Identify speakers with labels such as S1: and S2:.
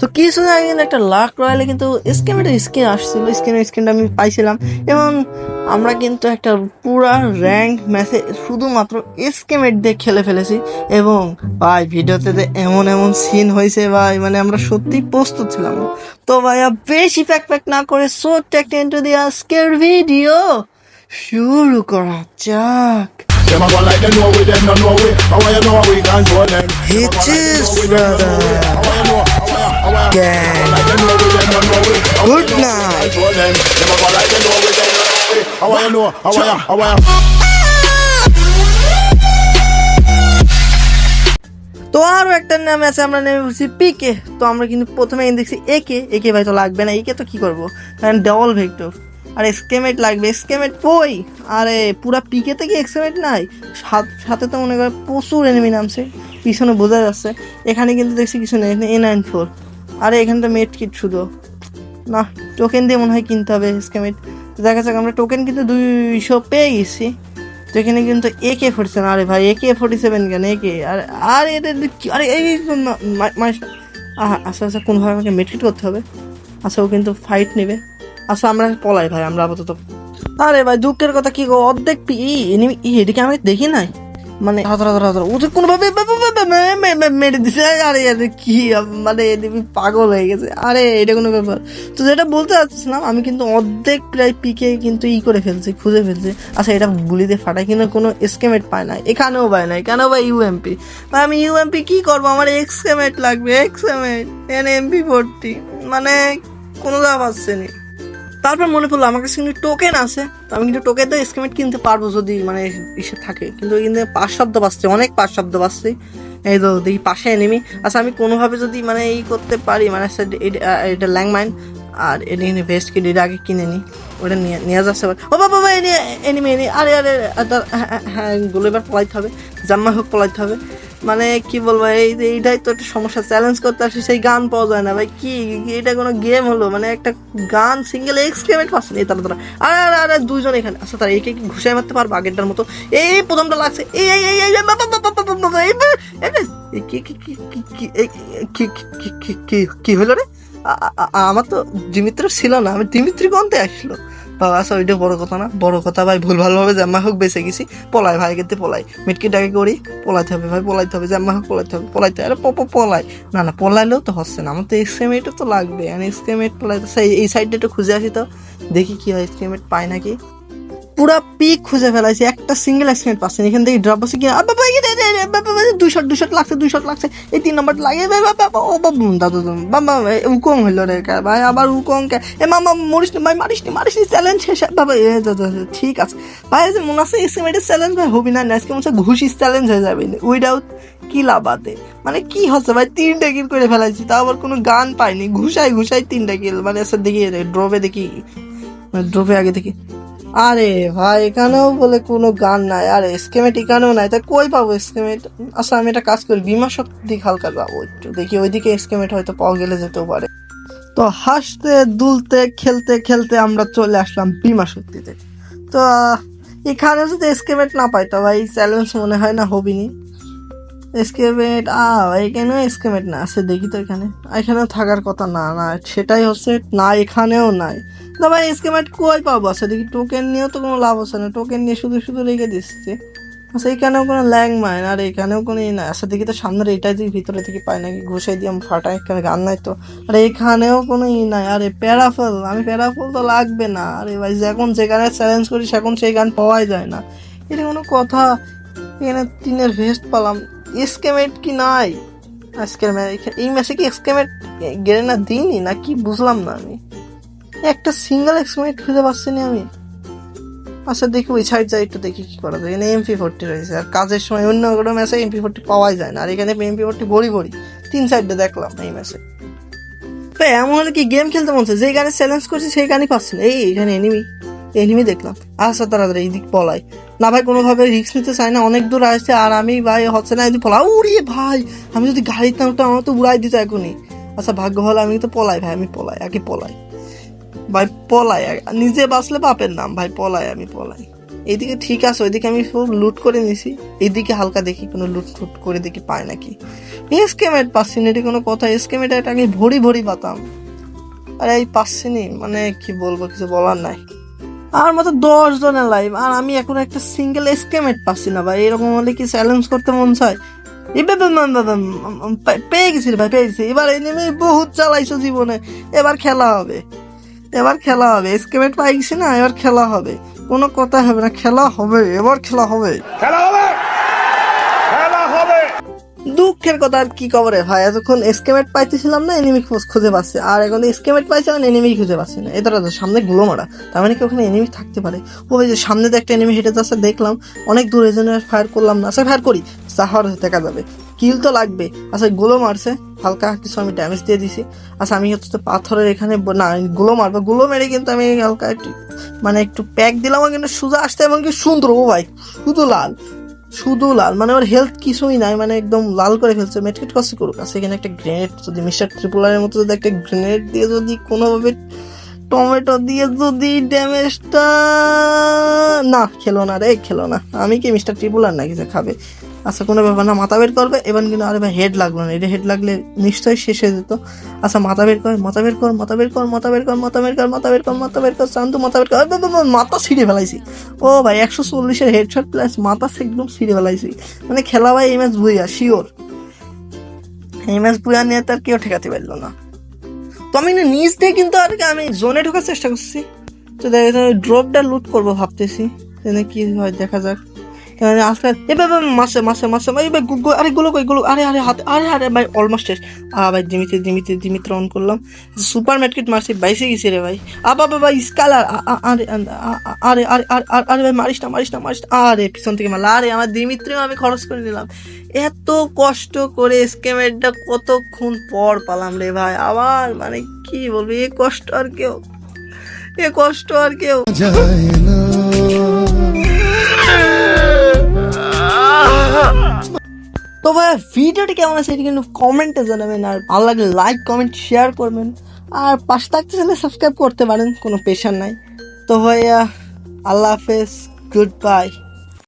S1: তো কিছুদিন আগে কিন্তু একটা লাক রয়্যালে কিন্তু স্ক্যামেটের স্কিন আসছিল স্ক্যামের স্কিনটা আমি পাইছিলাম। এবং আমরা কিন্তু একটা পুরা র্যাঙ্ক ম্যাচে শুধুমাত্র স্ক্যামেট দিয়ে খেলে ফেলেছি। এবং ভাই, ভিডিওতে এমন এমন সিন হয়েছে ভাই মানে আমরা সত্যি প্রস্তুত ছিলাম। তো ভাইয়া, বেশি প্যাক প্যাক না করে ছোট্ট একটা ইন্টু দিয়ে আজকের ভিডিও শুরু করা যাক।
S2: Them a go like they know we, them no know we. How you know we control them?
S1: It is brother gang Good night.
S2: How you know? How you, how you.
S1: তো আরও একটা নাম আছে আমরা নেমে বলছি পিকে তো আমরা কিন্তু প্রথমে দেখছি একে একে ভাই তো লাগবে না একে তো কি করব কারণ ডবল ভেক্টর আর এক্সকেমেট লাগবে। এক্সকেমেট কই? আরে, পুরা পিকে থেকে এক্সকেমেট নাই। সাথে তো মনে করে প্রচুর এনিমি নামছে। পিছনে বোঝা যাচ্ছে। এখানে কিন্তু দেখছি কিছু নেই। এ নাইন ফোর আরে, এখানে তো মেট কিট শুধু। না টোকেন দিয়ে মনে হয় কিনতে হবে স্ক্যামেট দেখা যাক, আমরা টোকেন কিন্তু দুইশো পেয়ে গেছি। তো এখানে কিন্তু এ কে ফোর্টি সেভেন আরে ভাই এ কে ফোর্টি সেভেন কেন? এ কে আরে, আর, এটা আরে, এই আচ্ছা আচ্ছা কোনোভাবে আমাকে মেট্রিট করতে হবে? আচ্ছা ও কিন্তু ফাইট নেবে। আচ্ছা আমরা পলাই ভাই আমরা আপাতত। আরে ভাই দুঃখের কথা কি গো? অর্ধেক পি এনিমি এদিকে আমি দেখি নাই? মানে হাতরা হাতরা হাতরা ওদের কোনোভাবে মেরে দিছে। আরে আরে কি মানে এদিকে পাগল হয়ে গেছে। আরে এটা কোনো ব্যাপার। তো যেটা বলতে চাচ্ছিলাম আমি কিন্তু অর্ধেক প্রায় পিকে কিন্তু ই করে ফেলছি খুঁজে ফেলছি। আচ্ছা এটা গুলিতে ফাটাই কিন্তু কোনো এসকেমেট পায় না এখানেও পায় না কেন বা ইউএমপি ভাই আমি ইউএমপি কি করব? আমার এক্সকেমেট লাগবে এক্সকেমেট এন এমপি ফোরটি মানে কোনো দাম আসছে না। তারপর মনে পড়ল আমার কাছে কিন্তু টোকেন আছে। তো আমি কিন্তু টোকেন দিয়ে স্কিমেট কিনতে পারব যদি মানে ইসে থাকে। কিন্তু কিন্তু পাঁচ শব্দ বাজছে অনেক পাঁচ শব্দ বাজছে। এই তো দেখি পাশে এনেমি আচ্ছা আমি কোনোভাবে যদি মানে ই করতে পারি মানে আচ্ছা, এটা- এটা ল্যাংমাইন আর এনে ভেস্ট কিট এটা আগে কিনে নিই ওটা নিয়ে নিয়ে যাচ্ছে আবার। ও বাবা এনে এনিমি এনে আরে আরে হ্যাঁ, হ্যাঁ, হ্যাঁ গুলো এবার পলাইতে হবে। জাম্মা হোক পলাইতে হবে। মানে কি বলব, এই এইটাই তো একটা সমস্যা চ্যালেঞ্জ করতে আসি সেই গান পাওয়া যায় না। ভাই, কি এটা কোনো গেম হলো? মানে একটা গান সিঙ্গেল এক্সক্লেমেট পাচ্ছেন এই তারা তারা, আরে আরে আরে, দুইজন এখানে। আচ্ছা তারা একে কি ঘুষাই মারতে পারব আগেরটার মতো। এই প্রথমটা লাগছে। এই এই এই এই কি হলো রে? আমার তো দিমিত্র ছিল না। আমি দিমিত্রি গন্তে আসলো। বাবা আচ্ছা ওইটা বড় কথা না। বড় কথা, ভাই, ভুল ভালোভাবে জাম্মা হোক বেঁচে গেছি। পলাই, ভাই, কিন্তু পলাই। মিটকি ডাকে করি, পলাইতে হবে, ভাই, পলাইতে হবে, জাম্মা হোক, পলাইতে হবে, পলাইতে আরে, পপ পলাই। না না পলাইলেও তো হচ্ছে না। আমার তো এক্সক্রিমেটও তো লাগবে। আর এক্সক্রিমেট পলাইতে এই সাইডটা একটু খুঁজে আসি তো। দেখি কি হয় এক্সক্রিমেট পাই নাকি? পুরা পিক খুঁজে ফেলাইছি, একটা সিঙ্গেল এক্সিডেন্ট পাচ্ছেন, এখান থেকে ড্রপ আছে কি? বাবা দুই শট দুই শট লাগছে, দুই শট লাগছে, এই তিন নম্বর লাগে ও, বাবা দাদু বাবা উকং হইল রে ভাই, আবার উকং কে, এ মামা মরিস ভাই, মারিস নি মারিস নি চ্যালেঞ্জ শেষ, বাবা, এ, দাদা ঠিক আছে। ভাই যে, মনে আছে এসএমএটের চ্যালেঞ্জ ভাই, হবি না, আজকে মনে ঘুষিস চ্যালেঞ্জ হয়ে যাবে উইদাউট কি লাভাতে মানে কি হচ্ছে, ভাই, তিনটা কিল করে ফেলাইছি, তাও আবার কোনো গান পাইনি ঘুষাই ঘুষাই তিনটা কিল মানে এসে দেখি ড্রপে দেখি ড্রপে আগে দেখি। আরে ভাই, এখানেও বলে কোনো গান নাই। আরে স্কেমেট এখানেও নাই। তা কই পাবো স্কেমেট আচ্ছা আমি একটা কাজ করি, বিমা শক্তি হালকা যাব একটু। দেখি, ওইদিকে স্কেমেট হয়তো পাওয়া গেলে যেতেও পারে। তো হাসতে, দুলতে, খেলতে খেলতে আমরা চলে আসলাম বিমা শক্তিতে। তো এখানে যদি স্কেমেট না পাই, তো ভাই চ্যালেঞ্জ মনে হয় না, হবিনি। স্কেমেট আ এখানেও স্কেমেট না আছে, দেখি তো এখানে। এখানেও থাকার কথা না না, সেটাই হচ্ছে, না, এখানেও নাই। না ভাই স্কেমেট কই পাবো? আচ্ছা দেখি টোকেন নিয়েও তো কোনো লাভ হচ্ছে না। টোকেন নিয়ে শুধু শুধু রেখে দিচ্ছে। আচ্ছা এখানেও কোনো ল্যাং মাইন, আর এখানেও কোনো ই নাই। আচ্ছা দেখি তো সামনের এটাই দেখি ভিতরে থেকে পাই নাকি, ঘুষাই দিয়ে আমি ফাটাই, এখানে গান নাই তো। আর এখানেও কোনো ই নাই। আরে প্যারাফল আমি প্যারাফল তো লাগবে না। আরে ভাই, যখন যেখানে চ্যালেঞ্জ করি, সেখন সেই গান পাওয়াই যায় না। এটা কোনো কথা। এখানে তিনের ভেস্ট পেলাম। এসকেমেট কি নাই? আজকের এই ম্যাচে কি এক্সকেমেট গেড়ে না দিইনি? না কি বুঝলাম না আমি। একটা সিঙ্গেল এক্সকেমেট খুঁজে পাচ্ছি না আমি। আচ্ছা দেখি ওই সাইড যাই একটু দেখি কি করা যায়। এখানে এমপি ফোরটি রয়েছে। আর কাজের সময় অন্য কোনো ম্যাচে এমপি ফোরটি পাওয়াই যায় না। আর এখানে এমপি ফোরটি ভরি ভরি। তিন সাইডে দেখলাম এই ম্যাচে তো এমন হলে কি গেম খেলতে মন যেই গানে চ্যালেঞ্জ করছি, সেই গানই পাচ্ছি না। এই, এখানে এনিমি এনিমি দেখলাম। আচ্ছা তাড়াতাড়ি এই দিক পলাই। না ভাই, কোনোভাবে রিস্ক নিতে চাই না। অনেক দূর আসছে। আর আমি ভাই, হচ্ছে না, এদিক পলা উড়িয়ে ভাই, আমি যদি গাড়িতে উঠতাম আমার তো উড়াই দিত এখনই। আচ্ছা ভাগ্য ভালো, আমি তো পলাই ভাই, আমি পলাই, আগে পলাই। ভাই পলাই, নিজে বাঁচলে বাপের নাম, ভাই পলাই, আমি পলাই। এইদিকে ঠিক আছে, ওইদিকে আমি সব লুট করে নিছি। এইদিকে হালকা দেখি কোনো লুট ফুট করে দেখি পায় নাকি। এসকেমেট পাচ্ছি না এটা কোনো কথা এসকেমেট এটা আমি ভরি ভরি পাতাম। আরে এই পাচ্ছি নি মানে কি বলব, কিছু বলার নাই। আর মতো দশ জনের লাইভ আর আমি এখন একটা সিঙ্গেল এসকেমেট পাচ্ছি না, ভাই। এরকম হলে কি চ্যালেঞ্জ করতে মন চায়? পেয়ে গেছি ভাই, পেয়ে গেছি এবার এনিমি বহুত চালাইছো জীবনে, এবার খেলা হবে। এবার খেলা হবে। এসকেমেট পাইছি না এবার খেলা হবে। কোনো কথা হবে না। খেলা হবে এবার খেলা হবে।
S2: খেলা হবে! খেলা হবে!
S1: দুঃখের কথা আর কি খবরে ভাই? এতক্ষণ এসকেমেট পাইতেছিলাম না এনিমি খুঁজে পাচ্ছে। আর এখন এসকেমেট পাইছে এখন এনিমি খুঁজে পাচ্ছি না। এটা তো সামনে গুলো মারা। তার মানে কি ওখানে এনিমি থাকতে পারে? ওই যে সামনে তো একটা এনিমি হেঁটে যাচ্ছে দেখলাম। অনেক দূরে জন্য ফায়ার করলাম না। আচ্ছা ফায়ার করি। সাহার দেখা যাবে। কিল তো লাগবে। আচ্ছা গুলো মারছে। হালকা কিছু আমি ড্যামেজ দিয়ে দিছি। আচ্ছা আমি হচ্ছে পাথরের এখানে না গুলো মারবো। গুলো মেরে কিন্তু আমি হালকা একটু মানে একটু প্যাক দিলাম কিন্তু সোজা আসতে এবং কি সুন্দর, ও ভাই, শুধু লাল শুধু লাল। মানে ওর হেলথ কিছুই নাই মানে একদম লাল করে ফেলছে। মেটকেট কষ্ট করুক। আছে এখানে একটা গ্রেনেড যদি মিস্টার ট্রিপুলারের মতো যদি একটা গ্রেনেড দিয়ে যদি কোনোভাবে টমেটো দিয়ে যদি ড্যামেজটা না, খেলো না রে, খেলো না। আমি কি মিস্টার ট্রিপুলার নাকি যে খাবে? আচ্ছা কোনো ব্যাপার না, মাথা বের করবে এবার কিন্তু আরে ভাই হেড লাগল না। এটা হেড লাগলে নিশ্চয়ই শেষ হয়ে যেত। আচ্ছা মাথা বের কর, মাথা বের কর, মাথা বের কর, মাথা বের কর, মাথা বের কর, মাথা বের কর, মাথা বের কর, শান্ত, মাথা বের কর। মাথা ছিঁড়ে ফেলাইছি। ও ভাই, একশো চল্লিশের হেডশট প্লাস মাথা একদম ছিঁড়ে ফেলাইছি। মানে খেলা ভাই, এই ম্যাচ বুইয়া শিওর এই ম্যাচ বুইয়া নিয়ে তার কেউ ঠেকাতে পারল না। তো আমি না নিজ দিয়ে কিন্তু আর কি, আমি জোনে ঢোকার চেষ্টা করছি। তো দেখা ড্রপটা লুট করব ভাবতেছি। কি হয় দেখা যাক। এখানে আজকে এ ভাই ভাই, মাসে মাসে মাসে ভাই ভাই গু- গু- আরে গুলো কই গুলো আরে আরে হাতে আরে আরে ভাই অলমোস্ট শেষ। আ ভাই জিমিতে জিমিতে জিমিতে অন করলাম। সুপার মার্কেট মারছি বাইসে গেছি রে ভাই। আবা বাবা স্কালার আরে আরে আরে আরে আরে আরে ভাই মারিস না মারিস না মারিস আরে পিছন থেকে মারলা। আরে আমার দিমিত্রিও আমি খরচ করে নিলাম। এত কষ্ট করে স্কেমেরটা কতক্ষণ পর পালাম রে ভাই। আবার মানে কি বলব এ কষ্ট আর কেউ এ কষ্ট আর কেউ তো ভাই ভিডিওটি কেমন আছে এটি কিন্তু কমেন্টে জানাবেন, আর ভালো লাগলে লাইক কমেন্ট শেয়ার করবেন। আর পাশে থাকতে চাইলে সাবস্ক্রাইব করতে পারেন, কোনো পেশার নাই। তো ভাইয়া, আল্লাহ হাফেজ গুড বাই